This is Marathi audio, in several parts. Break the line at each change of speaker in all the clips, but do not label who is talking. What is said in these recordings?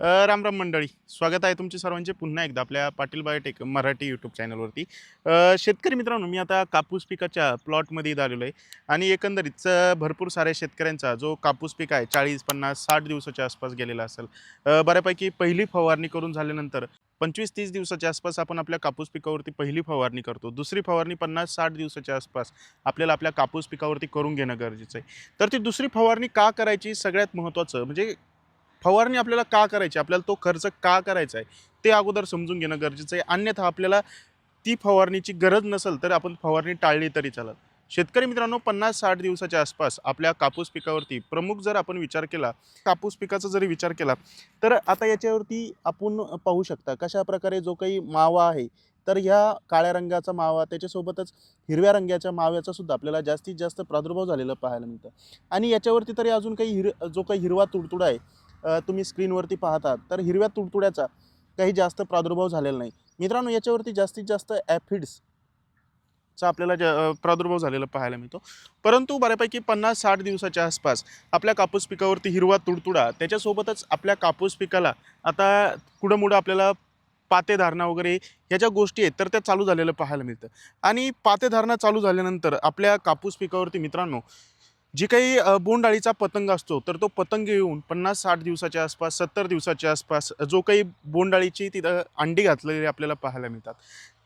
राम राम मंडळी. स्वागत आहे तुमचे सर्वांचे पुन्हा एकदा आपल्या पाटील बायोटेक मराठी यूट्यूब चॅनलवरती शेतकरी मित्रांनो मी आता कापूस पिकाच्या प्लॉटमध्ये आलेलो आहे आणि एकंदरीत भरपूर साऱ्या शेतकऱ्यांचा जो कापूस पीक आहे चाळीस पन्नास साठ दिवसाच्या आसपास गेलेला असेल. बऱ्यापैकी पहिली फवारणी करून झाल्यानंतर पंचवीस तीस दिवसाच्या आसपास आपण आपल्या कापूस पिकावरती पहिली फवारणी करतो. दुसरी फवारणी पन्नास साठ दिवसाच्या आसपास आपल्याला आपल्या कापूस पिकावरती करून घेणं गरजेचं आहे. तर ती दुसरी फवारणी का करायची? सगळ्यात महत्त्वाचं म्हणजे फवारणी आपल्याला का करायची? आपल्याला तो खर्च का करायचा आहे? ते अगोदर समजून घेणं गरजेचं आहे. अन्यथा आपल्याला ती फवारणीची गरज नसेल तर आपण फवारणी टाळली तरी चालत शेतकरी मित्रांनो पन्नास साठ दिवसाच्या आसपास आपल्या कापूस पिकावरती प्रमुख जर आपण विचार केला कापूस पिकाचा जरी विचार केला तर आता याच्यावरती आपण पाहू शकता कशा प्रकारे जो काही मावा आहे तर ह्या काळ्या रंगाचा मावा त्याच्यासोबतच हिरव्या रंगाच्या माव्याचा सुद्धा आपल्याला जास्तीत जास्त प्रादुर्भाव झालेला पाहायला मिळतं. आणि याच्यावरती तरी अजून काही हिर जो काही हिरवा तुडतुडा आहे तुम्ही स्क्रीनवरती पाहतात तर हिरव्या तुडतुड्याचा काही जास्त प्रादुर्भाव झालेला नाही. मित्रांनो याच्यावरती जास्तीत जास्त ॲफिड्स चा आपल्याला ज प्रादुर्भाव झालेला पाहायला मिळतो. परंतु बऱ्यापैकी पन्नास साठ दिवसाच्या आसपास आपल्या कापूस पिकावरती हिरवा तुडतुडा त्याच्यासोबतच आपल्या कापूस पिकाला आता कुडमुडं आपल्याला पातेधारणा वगैरे ह्या ज्या गोष्टी आहेत तर त्या चालू झालेलं पाहायला मिळतं. आणि पातेधारणा चालू झाल्यानंतर आपल्या कापूस पिकावरती मित्रांनो जी काही बोंडाळीचा बोंडअळीचा पतंग असतो तर तो पतंग येऊन पन्नास साठ दिवसाच्या आसपास सत्तर दिवसाच्या आसपास जो काही बोंडअळीची तिथं अंडी घातलेली आपल्याला पाहायला मिळतात.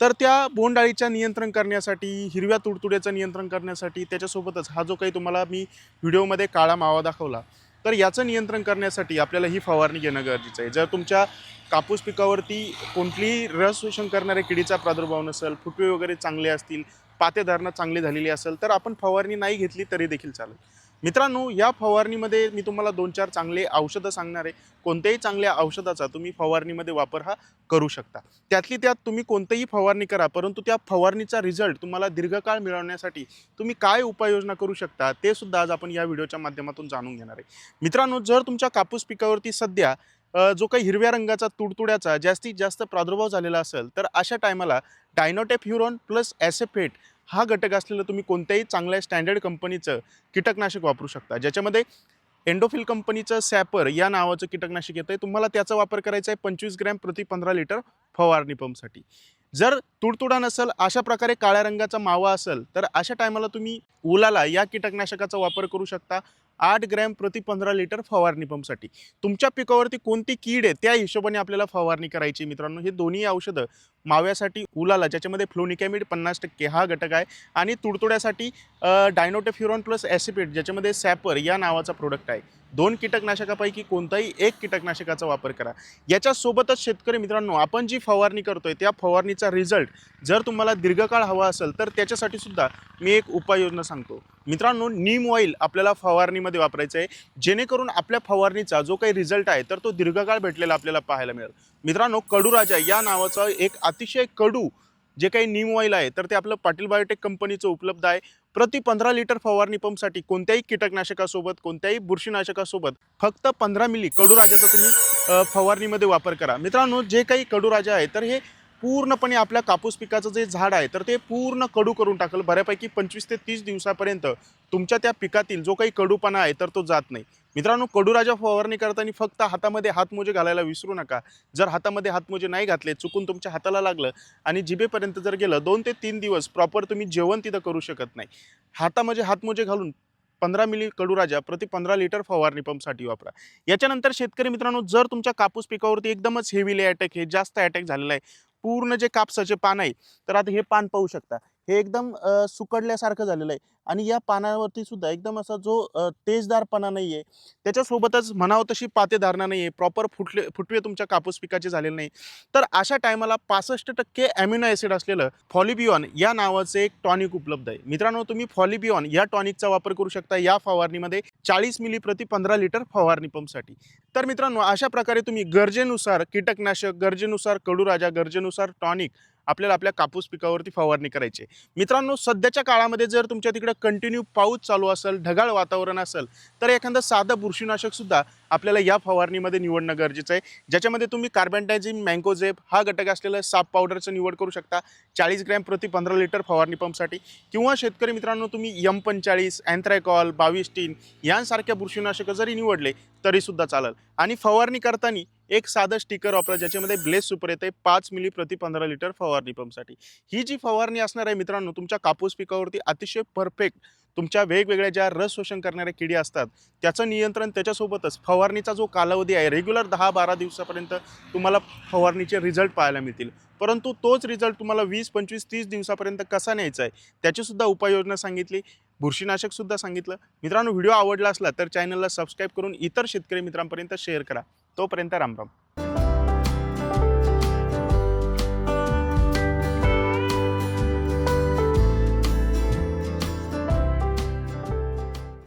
तर त्या बोंडाळीच्या नियंत्रण करण्यासाठी हिरव्या तुडतुड्याचं नियंत्रण करण्यासाठी त्याच्यासोबतच हा जो काही तुम्हाला मी व्हिडिओमध्ये काळा मावा दाखवला तर याचं नियंत्रण करण्यासाठी आपल्याला ही फवारणी घेणं गरजेचं आहे. जर तुमच्या कापूस पिकावरती कोणतीही रस शोषण करणाऱ्या किडीचा प्रादुर्भाव नसेल फुटवे वगैरे चांगले असतील पातेधारणा चांगली झालेली असेल तर आपण फवारणी नाही घेतली तरी देखील चालेल. मित्रांनो या फवारणीमध्ये मी तुम्हाला दोन चार चांगले औषधं सांगणार आहे. कोणत्याही चांगल्या औषधाचा तुम्ही फवारणीमध्ये वापर हा करू शकता. त्यातली त्यात तुम्ही कोणतीही फवारणी करा परंतु त्या फवारणीचा रिझल्ट तुम्हाला दीर्घकाळ मिळवण्यासाठी तुम्ही काय उपाययोजना करू शकता ते सुद्धा आज आपण या व्हिडिओच्या माध्यमातून जाणून घेणार आहे. मित्रांनो जर तुमच्या कापूस पिकावरती सध्या जो काही हिरव्या रंगाचा तुडतुड्याचा जास्तीत जास्त प्रादुर्भाव झालेला असेल तर अशा टायमाला डायनोटेप ह्युरॉन प्लस ॲसेफेट हा घटक असलेलं तुम्ही कोणत्याही चांगल्या स्टँडर्ड कंपनीचं कीटकनाशक वापरू शकता. ज्याच्यामध्ये एंडोफिल कंपनीचं सॅपर या नावाचं कीटकनाशक येतं आहे तुम्हाला त्याचा वापर करायचा आहे पंचवीस ग्रॅम प्रति पंधरा लिटर फवारणी पंपसाठी जर तुडतुडा नसेल अशा प्रकारे काळ्या रंगाचा मावा असेल तर अशा टायमाला तुम्ही उलाला या कीटकनाशकाचा वापर करू शकता. आठ ग्रॅम प्रति पंधरा लिटर फवारणी पंपसाठी तुमच्या पिकावरती कोणती कीड आहे त्या हिशोबाने आपल्याला फवारणी करायची मित्रांनो. हे दोन्ही औषधं माव्यासाठी उलाला ज्याच्यामध्ये फ्लोनिकॅमिड पन्नास टक्के हा घटक आहे आणि तुडतुड्यासाठी डायनोटेफ्युरॉन प्लस ॲसिपेट ज्याच्यामध्ये सॅपर या नावाचा प्रोडक्ट आहे. दोन कीटकनाशकापैकी कोणताही एक कीटकनाशकाचा वापर करा. याच्यासोबतच शेतकरी मित्रांनो आपण जी फवारणी करतोय त्या फवारणीचा रिझल्ट जर तुम्हाला दीर्घकाळ हवा असेल तर त्याच्यासाठी सुद्धा मी एक उपाययोजना सांगतो. मित्रांनो नीम ऑइल आपल्याला फवारणीमध्ये वापरायचं आहे जेणेकरून आपल्या फवारणीचा जो काही रिझल्ट आहे तर तो दीर्घकाळ भेटलेला आपल्याला पाहायला मिळेल. मित्रांनो कडूराजा या नावाचा एक अतिशय कडू जे काही नीम ऑइल आहे तर ते आपलं पाटील बायोटेक कंपनीचं उपलब्ध आहे. प्रति पंधरा लिटर फवारणी पंपसाठी कोणत्याही कीटकनाशकासोबत कोणत्याही बुरशीनाशकासोबत फक्त पंधरा मिली कडूराजाचा तुम्ही फवारणीमध्ये वापर करा. मित्रांनो जे काही कडूराजा आहे तर हे पूर्णपणे आपल्या कापूस पिकाचं जे झाड आहे तर ते पूर्ण कडू करून टाकलं. बऱ्यापैकी पंचवीस ते तीस दिवसापर्यंत तुमच्या त्या पिकातील जो काही कडूपणा आहे तर तो जात नाही. मित्रांनो कडूराजा फवारणी करताना फक्त हातामध्ये हातमोजे घालायला विसरू नका. जर हातामध्ये हातमोजे नाही घातले चुकून तुमच्या हाताला लागलं आणि जिभेपर्यंत जर गेलं दोन ते तीन दिवस प्रॉपर तुम्ही जेवण तिथं करू शकत नाही. हातामध्ये हातमोजे घालून पंधरा मिली कडूराजा प्रति पंधरा लिटर फवारणी पंपसाठी वापरा. याच्यानंतर शेतकरी मित्रांनो जर तुमच्या कापूस पिकावरती एकदमच हेवीले अटॅक हे जास्त अटॅक झालेला आहे पूर्ण जे कापसाचे पान आहे तर आता हे पान पाहू शकता. हे एकदम सुकडल्यासारखं झालेलं आहे. आणि या पानावरती सुद्धा एकदम असा जो तेजदारपणा नाही आहे त्याच्यासोबतच म्हणावं तशी पातेधारणा नाही आहे प्रॉपर फुटले फुटवे तुमच्या कापूस पिकाचे झालेले नाही. तर अशा टायमाला पासष्ट टक्के ॲम्युनो ॲसिड असलेलं फॉलिबिऑन या नावाचं एक टॉनिक उपलब्ध आहे. मित्रांनो तुम्ही फॉलिबिऑन या टॉनिकचा वापर करू शकता या फवारणीमध्ये. चाळीस मिली प्रति पंधरा लिटर फवारणी पंपसाठी. तर मित्रांनो अशा प्रकारे तुम्ही गरजेनुसार कीटकनाशक गरजेनुसार कडूराजा गरजेनुसार टॉनिक आपल्याला आपल्या कापूस पिकावरती फवारणी करायची आहे. मित्रांनो सध्याच्या काळामध्ये जर तुमच्या तिकडे कंटिन्यू पाऊस चालू असेल ढगाळ वातावरण असेल तर एखादं साधं बुरशीनाशकसुद्धा आपल्याला या फवारणीमध्ये निवडणं गरजेचं आहे. ज्याच्यामध्ये तुम्ही कार्बनडायझिन मँगोझेप हा घटक असलेलं साप पावडरचं निवड करू शकता. चाळीस ग्रॅम प्रति पंधरा लिटर फवारणी पंपसाठी किंवा शेतकरी मित्रांनो तुम्ही यम पंचाळीस अँथ्रॅकॉल बावीस टीन यांसारख्या बुरशीनाशकं जरी निवडले तरीसुद्धा चालेल. आणि फवारणी करताना एक साधं स्टिकर वापरा ज्याच्यामध्ये ब्लेस सुपर येते पाच मिली प्रति पंधरा लिटर फवारणी पंपसाठी ही जी फवारणी असणार आहे मित्रांनो तुमच्या कापूस पिकावरती अतिशय परफेक्ट तुमच्या वेगवेगळ्या ज्या रस शोषण करणाऱ्या किडी असतात त्याचं नियंत्रण त्याच्यासोबतच फवारणीचा जो कालावधी आहे रेग्युलर दहा बारा दिवसापर्यंत तुम्हाला फवारणीचे रिझल्ट पाहायला मिळतील. परंतु तोच रिझल्ट तुम्हाला वीस पंचवीस तीस दिवसापर्यंत कसा न्यायचा आहे त्याचीसुद्धा उपाययोजना सांगितली बुरशीनाशकसुद्धा सांगितलं. मित्रांनो व्हिडिओ आवडला असला तर चॅनलला सबस्क्राईब करून इतर शेतकरी मित्रांपर्यंत शेअर करा. तोपर्यंत रामराम